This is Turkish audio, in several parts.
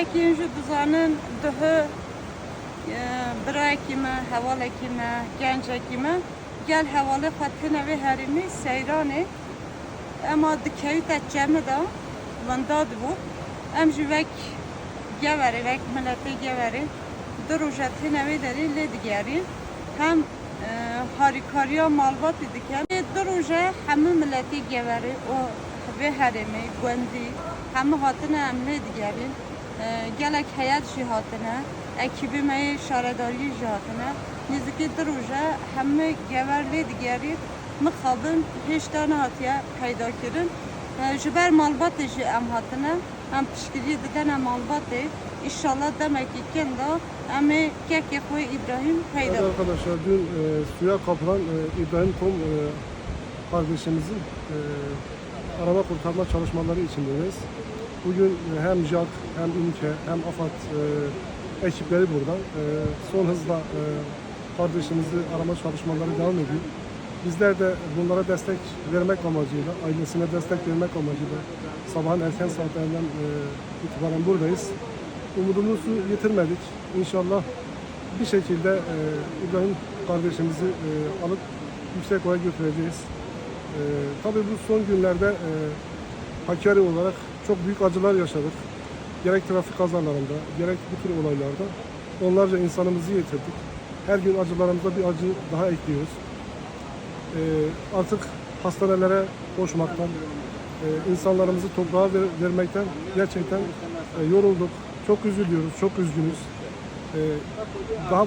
İkinci düzenin daha bir ekime, heval ekime, genç ekime gel havalı fatine ve herimi seyrani ama dikeyut etçemi da vandad bu. Em jivek geveri vek milleti geveri. Durujatine ve deri ledigeri hem e, harikariya malbat diken duruje hem milleti geveri o ve herimi gwendi. Hem hatine em ledigeri gelek heyet jî hatine ekibî me yê şaredariyê jî hatine nêzîkî di roje hemû gewer lê digerî mixabin hêşta nehatiye peydakirin ji em hatine em piştgirî didin em malbatê İnşallah demekî kin da em ê kekê xwe İbrahim peyda Evet arkadaşlar dün e, suya kapılan e, İbrahim Kom e, kardeşimizin e, arama kurtarma çalışmaları içindeyiz. Bugün e, hem JAK hem ÜNKE hem AFAD e, ekipleri burada. E, son hızla e, kardeşimizi arama çalışmaları devam ediyor. Bizler de bunlara destek vermek amacıyla, ailesine destek vermek amacıyla sabahın erken saatlerinden e, itibaren buradayız. Umudumuzu yitirmedik. İnşallah bir şekilde e, İbrahim kardeşimizi e, alıp yüksek oya götüreceğiz. E, tabii bu son günlerde e, Hakkari olarak çok büyük acılar yaşadık. Gerek trafik kazalarında, gerek bu tür olaylarda onlarca insanımızı yitirdik. Her gün acılarımıza bir acı daha ekliyoruz. E, artık hastanelere koşmaktan, e, insanlarımızı toprağa ver- vermekten gerçekten e, yorulduk. Çok üzülüyoruz, çok üzgünüz. E, daha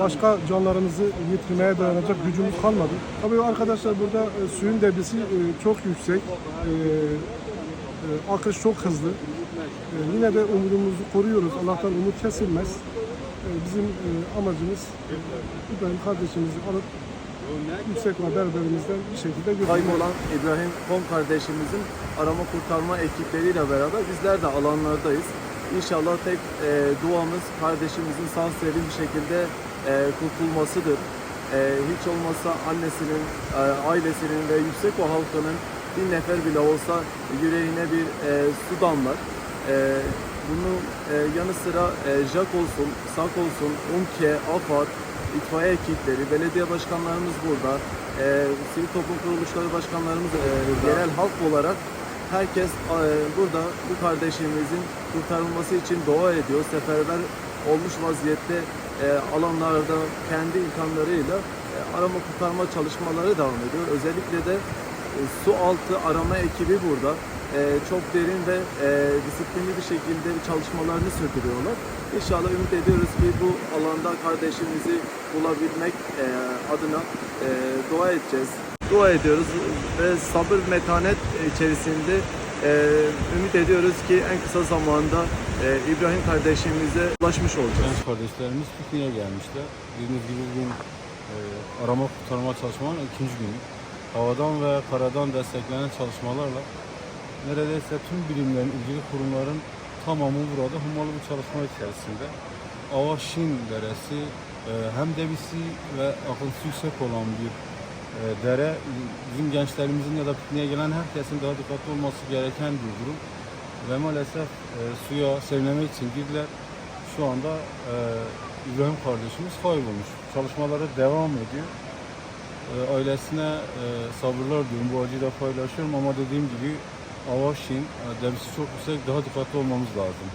başka canlarımızı yitirmeye dayanacak gücümüz kalmadı. Tabii arkadaşlar burada e, suyun debisi e, çok yüksek. E, e, akış çok hızlı. E, yine de umudumuzu koruyoruz. Allah'tan umut kesilmez. E, bizim e, amacımız e, İbrahim kardeşimizi alıp yüksek berberimizden bir şekilde götürmek. Kaybolan İbrahim Kom kardeşimizin arama kurtarma ekipleriyle beraber bizler de alanlardayız. İnşallah tek e, duamız kardeşimizin sağ salim bir şekilde e, kurtulmasıdır. E, hiç olmazsa annesinin, e, ailesinin ve yüksek o halkının bir nefer bile olsa yüreğine bir e, su damlar. E, bunun e, yanı sıra e, JAK olsun, SAK olsun, UMKE, AFAD, itfaiye ekipleri, belediye başkanlarımız burada, e, sivil toplum kuruluşları başkanlarımız, e, yerel halk olarak herkes e, burada bu kardeşimizin kurtarılması için dua ediyor. Seferber olmuş vaziyette e, alanlarda kendi imkanlarıyla e, arama kurtarma çalışmaları devam ediyor. Özellikle de su altı arama ekibi burada. E, çok derin ve e, disiplinli bir şekilde çalışmalarını sürdürüyorlar. İnşallah ümit ediyoruz ki bu alanda kardeşimizi bulabilmek e, adına e, dua edeceğiz. Dua ediyoruz ve sabır metanet içerisinde e, ümit ediyoruz ki en kısa zamanda e, İbrahim kardeşimize ulaşmış olacağız. Genç kardeşlerimiz pikniğe gelmişler. Bildiğiniz gibi bugün e, arama kurtarma çalışmalarının ikinci günü. Havadan ve karadan desteklenen çalışmalarla neredeyse tüm birimlerin, ilgili kurumların tamamı burada hummalı bir çalışma içerisinde. Avaşin Deresi e, hem debisi ve akıntısı yüksek olan bir e, dere. Bizim gençlerimizin ya da pikniğe gelen herkesin daha dikkatli olması gereken bir durum. Ve maalesef e, suya serinlemek için girdiler. Şu anda İbrahim kardeşimiz kaybolmuş. Çalışmaları devam ediyor. Ailesine e, sabırlar diyorum. Bu acıyı da paylaşıyorum ama dediğim gibi Avaşin, e, debisi çok yüksek, daha dikkatli olmamız lazım.